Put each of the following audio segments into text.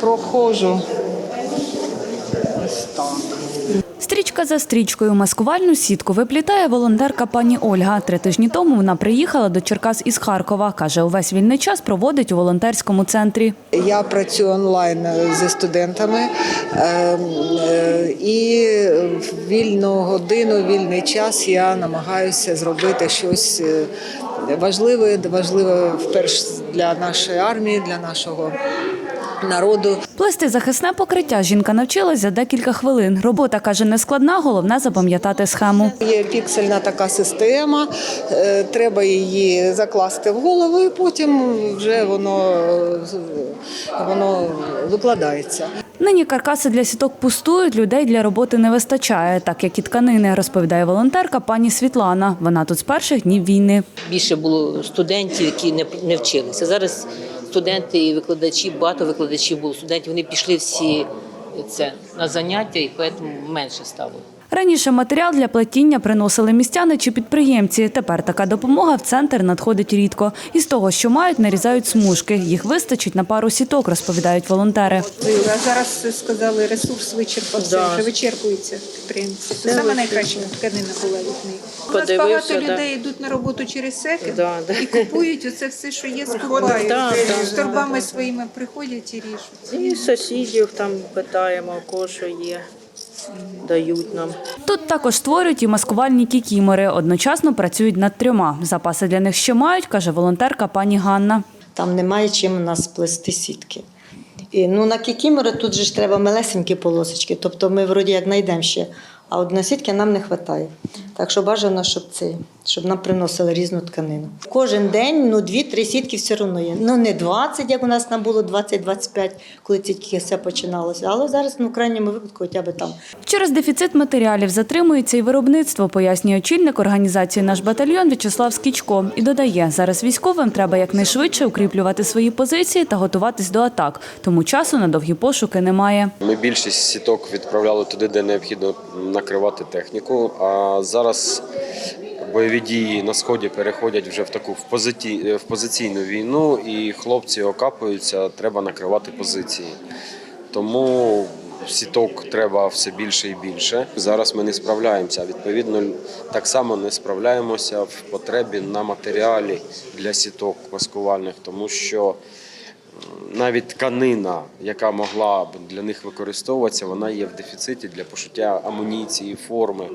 проходжу. Ось так. Стрічка за стрічкою маскувальну сітку виплітає волонтерка пані Ольга. Три тижні тому вона приїхала до Черкас із Харкова. Каже, увесь вільний час проводить у волонтерському центрі. Я працюю онлайн зі студентами е, е, і в вільну годину, вільний час я намагаюся зробити щось е, важливе, важливе вперше для нашої армії, для нашого народу. Плести захисне покриття жінка навчилась за декілька хвилин. Робота каже не складна, головне запам'ятати схему. Є піксельна така система, е, треба її закласти в голову, і потім вже воно, воно викладається. Нині каркаси для сіток пустують, людей для роботи не вистачає, так як і тканини, розповідає волонтерка пані Світлана. Вона тут з перших днів війни. більше було студентів, які не, не вчилися. Зараз студенти і викладачі, багато викладачів було студентів, вони пішли всі це на заняття, і тому менше стало. Раніше матеріал для плетіння приносили містяни чи підприємці. Тепер така допомога в центр надходить рідко. Із того, що мають, нарізають смужки. Їх вистачить на пару сіток, розповідають волонтери. А зараз сказали, ресурс вичерпався, Да. вже вичерпується підприємці. Це саме найкраща тканина була від них. У нас багато да. людей йдуть на роботу через секи Да, да. і купують оце все, що є, скупають. Да, да, З торбами своїми приходять і ріжуть. І сусідів там питаємо, у кого що є, дають нам. Тут також створюють і маскувальні кікімори. Одночасно працюють над трьома. Запаси для них ще мають, каже волонтерка пані Ганна. Там немає чим у нас плести сітки. І, ну, на кікімори тут же ж треба малесенькі полосочки, тобто ми вроді як знайдемо ще, а от на сітки нам не вистачає. Так що бажано, щоб це, щоб нам приносили різну тканину. Кожен день ну, 2-3 сітки все одно є. Ну не 20, як у нас там було 20-25, коли тільки все починалося. Але зараз ну, в крайньому випадку хоча б там Через дефіцит матеріалів затримується і виробництво, пояснює очільник організації «Наш батальйон» В'ячеслав Скічко. І додає, зараз військовим треба якнайшвидше укріплювати свої позиції та готуватись до атак. Тому часу на довгі пошуки немає. Ми більшість сіток відправляли туди, де необхідно накривати техніку. А зараз бойові дії на сході переходять вже в таку в, позиті, в позиційну війну, і хлопці окапуються, треба накривати позиції. Тому сіток треба все більше і більше. Зараз ми не справляємося. Відповідно, так само не справляємося в потребі на матеріалі для сіток маскувальних, тому що навіть тканина, яка могла б для них використовуватися, вона є в дефіциті для пошиття амуніції, форми.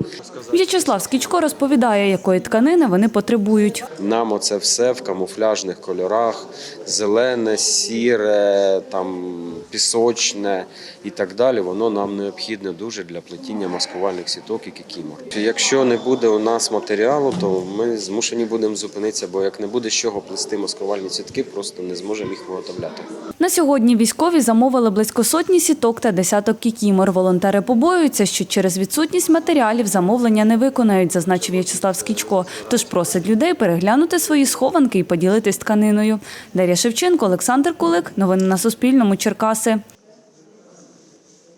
В'ячеслав Скічко розповідає, якої тканини вони потребують. Нам оце все в камуфляжних кольорах: зелене, сіре, там пісочне і так далі. Воно нам необхідне дуже для плетіння маскувальних сіток і кікімор. Якщо не буде у нас матеріалу, то ми змушені будемо зупинитися, бо як не буде з чого плести маскувальні сітки, просто не зможемо їх виготовляти. На сьогодні військові замовили близько сотні сіток та десяток кікімор. Волонтери побоюються, що через відсутність матеріалів замовлення не виконають, зазначив В'ячеслав Скічко. Тож просить людей переглянути свої схованки і поділитись тканиною. Дар'я Шевченко, Олександр Кулик. Новини на Суспільному. Черкаси.